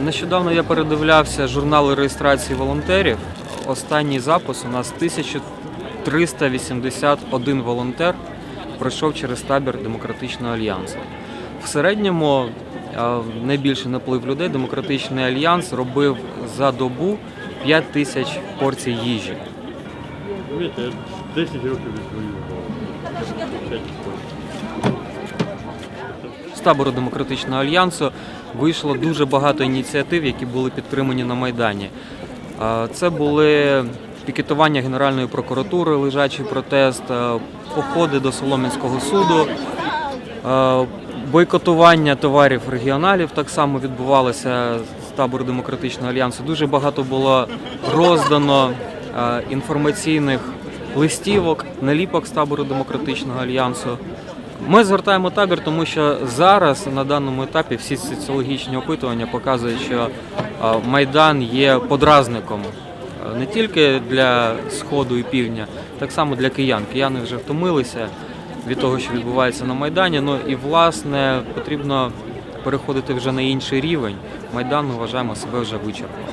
Нещодавно я передивлявся журнали реєстрації волонтерів. Останній запис у нас 1381 волонтер пройшов через табір Демократичного альянсу. В середньому е, найбільший наплив людей Демократичний альянс робив за добу 5 тисяч порцій їжі. Знаєте, 10 років відвоював. З табору Демократичного альянсу вийшло дуже багато ініціатив, які були підтримані на Майдані. Це були пікетування Генеральної прокуратури, лежачий протест, походи до Солом'янського суду, бойкотування товарів регіоналів так само відбувалося з табору Демократичного альянсу. Дуже багато було роздано інформаційних листівок, наліпок з табору Демократичного альянсу. Ми звертаємо табір, тому що зараз на даному етапі всі соціологічні опитування показують, що Майдан є подразником не тільки для сходу і півдня, так само для киян. Кияни вже втомилися від того, що відбувається на Майдані. Ну і власне потрібно переходити вже на інший рівень. Майдан ми вважаємо себе вже вичерпав.